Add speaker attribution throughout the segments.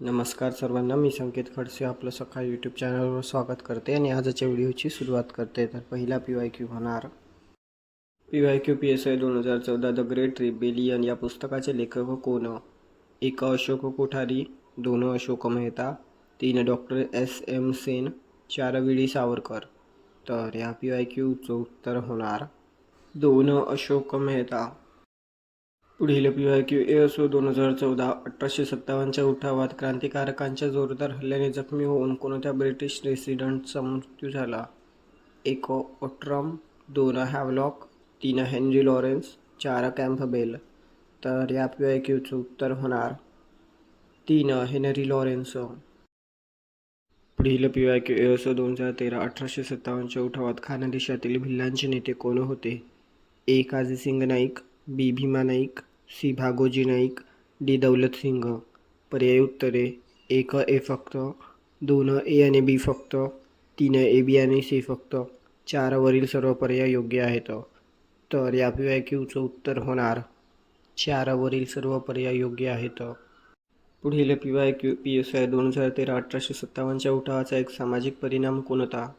Speaker 1: नमस्कार सर्वांना मी संकेत खडसे आपलं सकाळ यूट्यूब चॅनलवर स्वागत करते आणि आजच्या व्हिडिओची सुरुवात करते. तर पहिला पी वाय क्यू होणार. P Y Q P S I दोन हजार चौदा द ग्रेट रिबेलियन या पुस्तकाचे लेखक कोण? एक अशोक कोठारी दोन अशोक मेहता तीन डॉक्टर एस एम सेन चार विडी सावरकर. तर या पी वाय क्यूचं उत्तर होणार. दोन अशोक मेहता. पुढील पी वाय क्यू ए असो दोन हजार चौदा अठराशे सत्तावन्नच्या उठावात क्रांतिकारकांच्या जोरदार हल्ल्याने जखमी होऊन कोणत्या ब्रिटिश रेसिडेंटचा मृत्यू झाला? एक ओट्रम. दोन हॅवलॉक तीन हेनरी लॉरेन्स. चार कॅम्पबेल तर या पी वाय क्यूचं उत्तर होणार तीन हेनरी लॉरेन्स. पुढील पी वाय क्यू ए असो दोन हजार तेरा अठराशे सत्तावन्नच्या उठावात खानदेशातील भिल्लांचे नेते कोण होते? एक Aji Singh Naik. B Bhima Naik C Bhagoji Naik D Daulat Singh पर्यायी उत्तरे. एक ए फक्त दोन ए आणि बी फक्त तीन ए बी आणि सी फक्त. चारवरील सर्व पर्याय योग्य आहेत. तर या पी वाय क्यूचं उत्तर होणार. चारावरील सर्व पर्याय योग्य आहेत. पुढील P Y Q P S I दोन हजार तेरा अठराशे सत्तावन्नच्या उठावाचा एक सामाजिक परिणाम कोणता?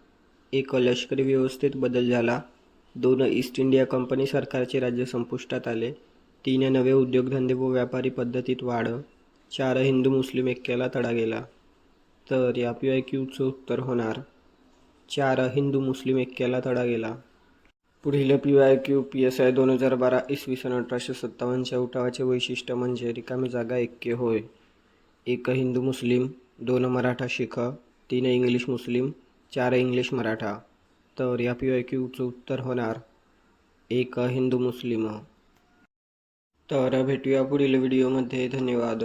Speaker 1: एक लष्करी व्यवस्थेत बदल झाला. दोन ईस्ट इंडिया कंपनी सरकारचे राज्य संपुष्टात आले. तीन नवे उद्योगधंदे व व्यापारी पद्धतीत वाढ. चार हिंदू मुस्लिम ऐक्याला तडा गेला. तर या पी आय क्यूचं उत्तर होणार. चार हिंदू मुस्लिम ऐक्याला तडा गेला. पुढील P Y Q P S I दोन हजार बारा इसवी सन अठराशे सत्तावन्नच्या उठावाचे वैशिष्ट्य म्हणजे रिकामी जागा ऐक्य होय. एक हिंदू मुस्लिम दोन मराठा शिख तीन इंग्लिश मुस्लिम चार इंग्लिश मराठा. तर या पी वाय क्यूचं उत्तर होणार एक हिंदू मुस्लिम. तर भेटूया पुढील व्हिडिओमध्ये धन्यवाद.